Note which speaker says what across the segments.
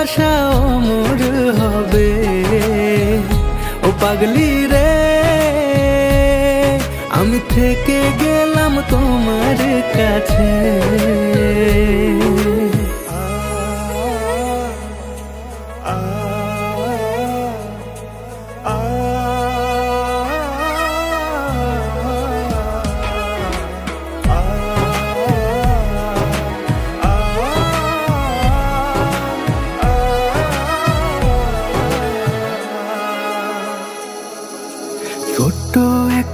Speaker 1: ভালোবাসা অমর হবে। ও পাগলি রে আমি থেকে গেলাম তোমার কাছে।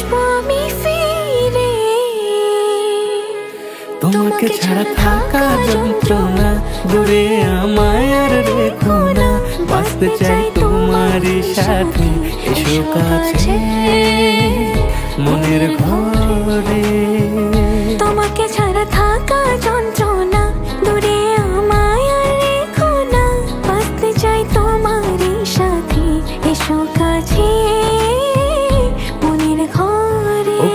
Speaker 2: আসব আমি ফিরে।
Speaker 1: তোমাকে ছাড়া থাকা যন্ত্রণা দূরে আমায় আর রেখো না। বাঁচতে চাই তোমার সাথে এসো কাছে। মনের ঘরে